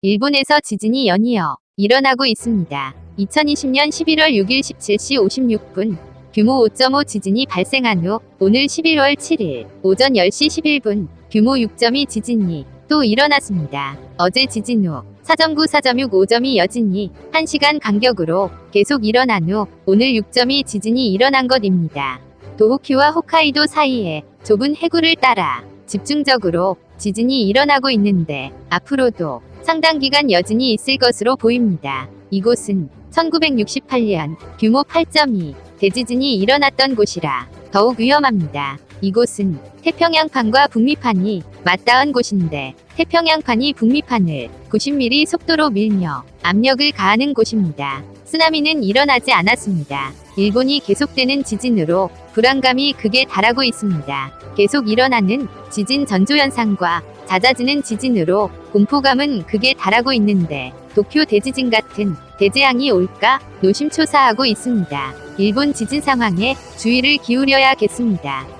일본에서 지진이 연이어 일어나고 있습니다. 2020년 11월 6일 17시 56분 규모 5.5 지진이 발생한 후 오늘 11월 7일 오전 10시 11분 규모 6.2 지진이 또 일어났습니다. 어제 지진 후 4.9, 4.6, 5.2 여진이 1시간 간격으로 계속 일어난 후 오늘 6.2 지진이 일어난 것입니다. 도호큐와 홋카이도 사이에 좁은 해구를 따라 집중적으로 지진이 일어나고 있는데 앞으로도 상당 기간 여진이 있을 것으로 보입니다. 이곳은 1968년 규모 8.2 대지진이 일어났던 곳이라 더욱 위험합니다. 이곳은 태평양판과 북미판이 맞닿은 곳인데 태평양판이 북미판을 90mm 속도로 밀며 압력을 가하는 곳입니다. 쓰나미는 일어나지 않았습니다. 일본이 계속되는 지진으로 불안감이 극에 달하고 있습니다. 계속 일어나는 지진 전조현상과 잦아지는 지진으로 공포감은 극에 달하고 있는데 도쿄 대지진 같은 대재앙이 올까 노심초사하고 있습니다. 일본 지진 상황에 주의를 기울여야겠습니다.